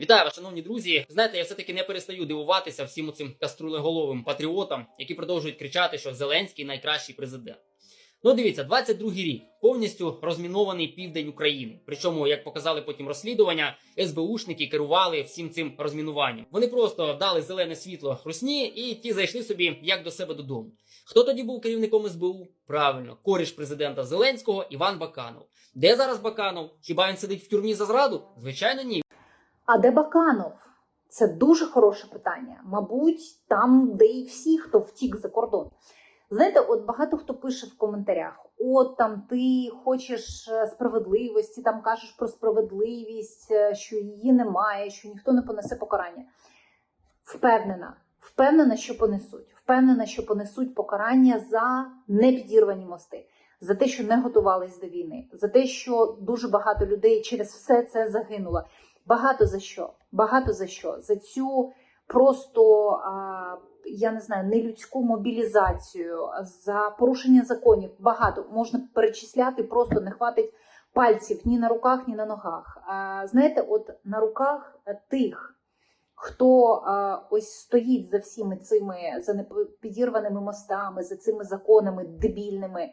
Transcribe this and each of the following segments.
Вітаю вас, шановні друзі. Знаєте, я все-таки не перестаю дивуватися всім цим каструлеголовим патріотам, які продовжують кричати, що Зеленський найкращий президент. Ну, дивіться, 22-й рік повністю розмінований південь України. Причому, як показали потім розслідування, СБУшники керували всім цим розмінуванням. Вони просто дали зелене світло Русні, і ті зайшли собі як до себе додому. Хто тоді був керівником СБУ? Правильно, коріш президента Зеленського Іван Баканов. Де зараз Баканов? Хіба він сидить в тюрмі за зраду? Звичайно, ні. А де Баканов? Це дуже хороше питання. Мабуть, там, де і всі, хто втік за кордон. Знаєте, от багато хто пише в коментарях: от там ти хочеш е, справедливості, там кажеш про справедливість, е, що її немає, що ніхто не понесе покарання. Впевнена, впевнена, що понесуть. Впевнена, що понесуть покарання за непідірвані мости, за те, що не готувались до війни, за те, що дуже багато людей через все це загинуло. Багато за що? Багато за що? За цю просто я не знаю, нелюдську мобілізацію, за порушення законів. Багато можна перечисляти, просто не хватить пальців ні на руках, ні на ногах. Знаєте, от на руках тих, хто ось стоїть за всіми цими за непідірваними мостами, за цими законами дебільними,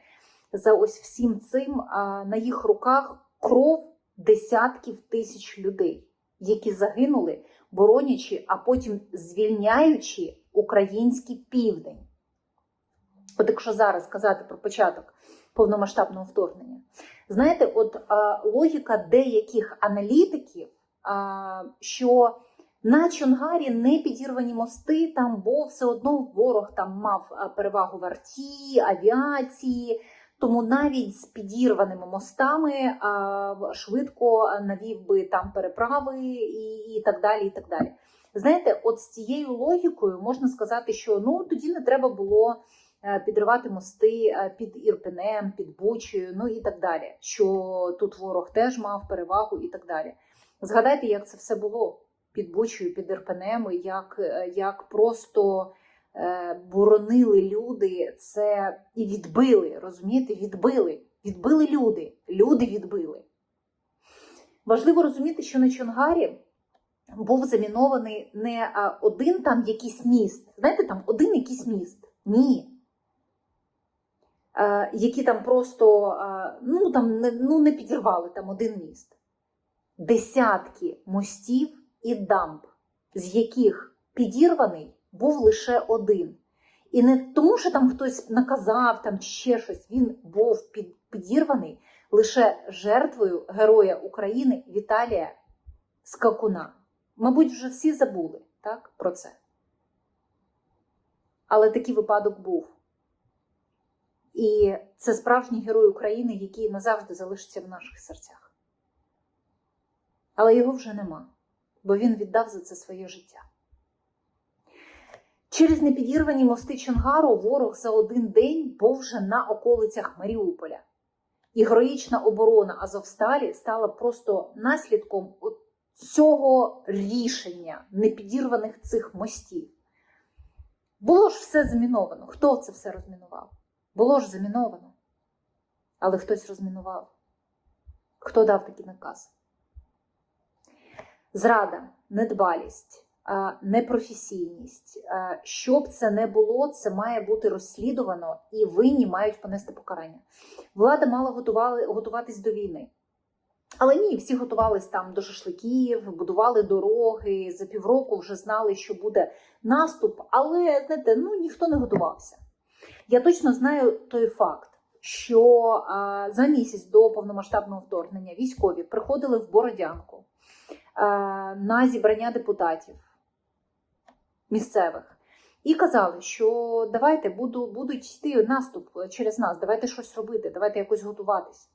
за ось всім цим, на їх руках кров десятків тисяч людей, які загинули, боронячи, а потім звільняючи український південь. От якщо зараз казати про початок повномасштабного вторгнення, знаєте, от а, логіка деяких аналітиків, а, що на Чонгарі не підірвані мости, там, бо все одно ворог там мав перевагу в арті, авіації. Тому навіть з підірваними мостами а, швидко навів би там переправи і, і так далі. і так далі. Знаєте, от з цією логікою можна сказати, що ну тоді не треба було е, підривати мости е, під Ірпенем, під Бучею, ну і так далі. Що тут ворог теж мав перевагу і так далі. Згадайте, як це все було під Бучею, під Ірпенем, як, е, як просто е, боронили люди це і відбили, розумієте, відбили. Відбили люди. Люди відбили. Важливо розуміти, що на Чонгарі був замінований не один там якийсь міст. Знаєте, там один якийсь міст. Ні. Е, які там просто е, ну, там, ну, не підірвали там один міст. Десятки мостів і дамб, з яких підірваний був лише один. І не тому, що там хтось наказав там ще щось, він був під, підірваний лише жертвою Героя України Віталія Скакуна. Мабуть, вже всі забули так, про це. Але такий випадок був. І це справжній герой України, який назавжди залишиться в наших серцях. Але його вже нема, бо він віддав за це своє життя. Через непідірвані мости Чонгару ворог за один день був вже на околицях Маріуполя. І героїчна оборона Азовсталі стала просто наслідком цього рішення непідірваних цих мостів. Було ж все заміновано. Хто це все розмінував? Було ж заміновано. Але хтось розмінував. Хто дав такий наказ? Зрада, недбалість, непрофесійність. Що б це не було, це має бути розслідувано і винні мають понести покарання. Влада мала готували, готуватись до війни. Але ні, всі готувались там до шашликів, будували дороги. За півроку вже знали, що буде наступ, але знаєте, ну ніхто не готувався. Я точно знаю той факт, що а, за місяць до повномасштабного вторгнення військові приходили в Бородянку а, на зібрання депутатів місцевих і казали, що давайте буду, будуть йти наступ через нас, давайте щось робити, давайте якось готуватись.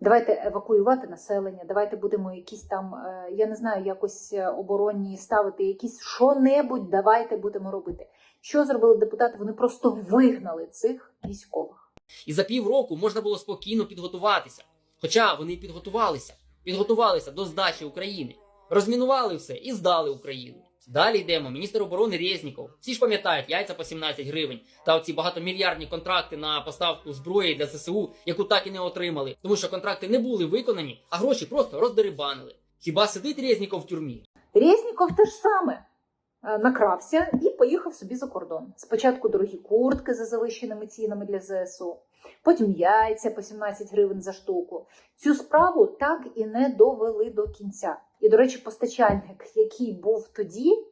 Давайте евакуювати населення, давайте будемо якісь там, е, я не знаю, якось оборонні ставити, якісь що-небудь, давайте будемо робити. Що зробили депутати? Вони просто вигнали цих військових. І за півроку можна було спокійно підготуватися. Хоча вони підготувалися, підготувалися до здачі України, розмінували все і здали Україну. Далі йдемо. Міністр оборони Резніков. Всі ж пам'ятають яйця по 17 гривень та оці багатомільярдні контракти на поставку зброї для ЗСУ, яку так і не отримали, тому що контракти не були виконані, а гроші просто роздерибанили. Хіба сидить Резніков в тюрмі? Резніков те ж саме Е, накрався і поїхав собі за кордон. Спочатку дорогі куртки за завищеними цінами для ЗСУ, потім яйця по 17 гривень за штуку. Цю справу так і не довели до кінця. І, до речі, постачальник, який був тоді,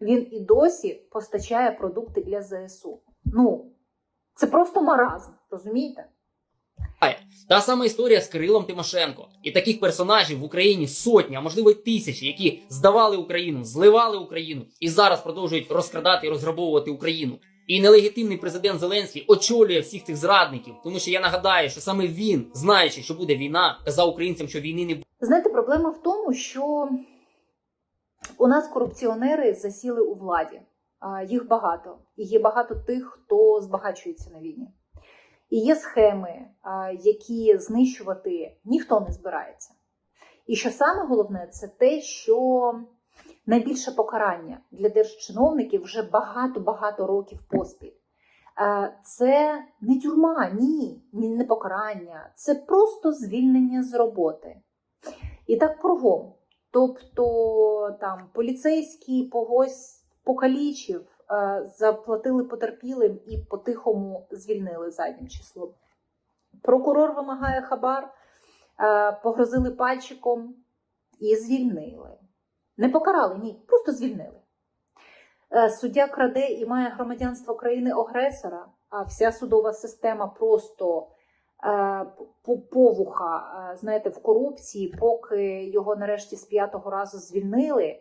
він і досі постачає продукти для ЗСУ. Ну, це просто маразм, розумієте? Та сама історія з Кирилом Тимошенко. І таких персонажів в Україні сотні, а можливо й тисячі, які здавали Україну, зливали Україну і зараз продовжують розкрадати і розграбовувати Україну. І нелегітимний президент Зеленський очолює всіх цих зрадників, тому що я нагадаю, що саме він, знаючи, що буде війна, казав українцям, що війни не буде. Знаєте, проблема в тому, що у нас корупціонери засіли у владі. Їх багато. І є багато тих, хто збагачується на війні. І є схеми, які знищувати ніхто не збирається. І що саме головне, це те, що найбільше покарання для держчиновників вже багато-багато років поспіль. Е, Це не тюрма, ні, не покарання, це просто звільнення з роботи. І так кругом. Тобто там поліцейський когось покалічив, е, заплатили потерпілим і по-тихому звільнили заднім числом. Прокурор вимагає хабар, е, погрозили пальчиком і звільнили. Не покарали, ні, просто звільнили. Е, Суддя краде і має громадянство країни-агресора, а вся судова система просто е, повуха, е, знаєте, в корупції, поки його нарешті з п'ятого разу звільнили.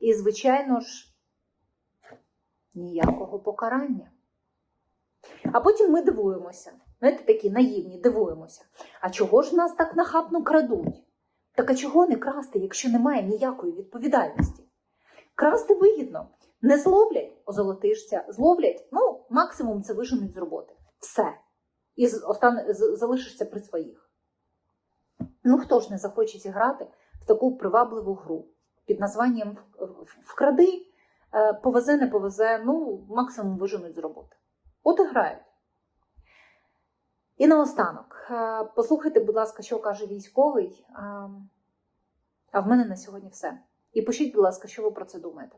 І, звичайно ж, ніякого покарання. А потім ми дивуємося. Знаєте, такі наївні, дивуємося. А чого ж нас так нахабно крадуть? Так а чого не красти, якщо немає ніякої відповідальності? Красти вигідно. Не зловлять, озолотишся, зловлять, ну, максимум це виженуть з роботи. Все. І остан... залишишся при своїх. Ну хто ж не захоче зіграти в таку привабливу гру під названням «В- в- Вкради, е, повезе, не повезе, ну, максимум виженуть з роботи. От і грають. І наостанок, е, послухайте, будь ласка, що каже військовий. А, а в мене на сьогодні все. І пишіть, будь ласка, що ви про це думаєте.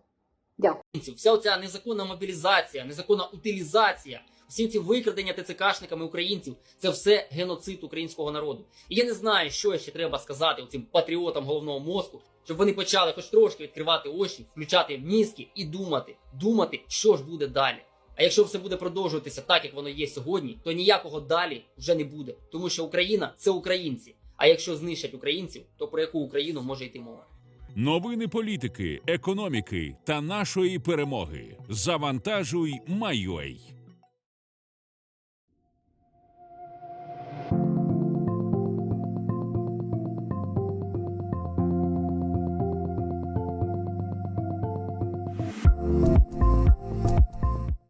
Дякую. Вся оця незаконна мобілізація, незаконна утилізація, всі ці викрадення ТЦКшниками українців це все геноцид українського народу. І я не знаю, що ще треба сказати цим патріотам головного мозку, щоб вони почали хоч трошки відкривати очі, включати мізки і думати, думати, що ж буде далі. А якщо все буде продовжуватися так, як воно є сьогодні, то ніякого далі вже не буде, тому що Україна це українці. А якщо знищать українців, то про яку Україну може йти мова? Новини політики, економіки та нашої перемоги. Завантажуй, Майой.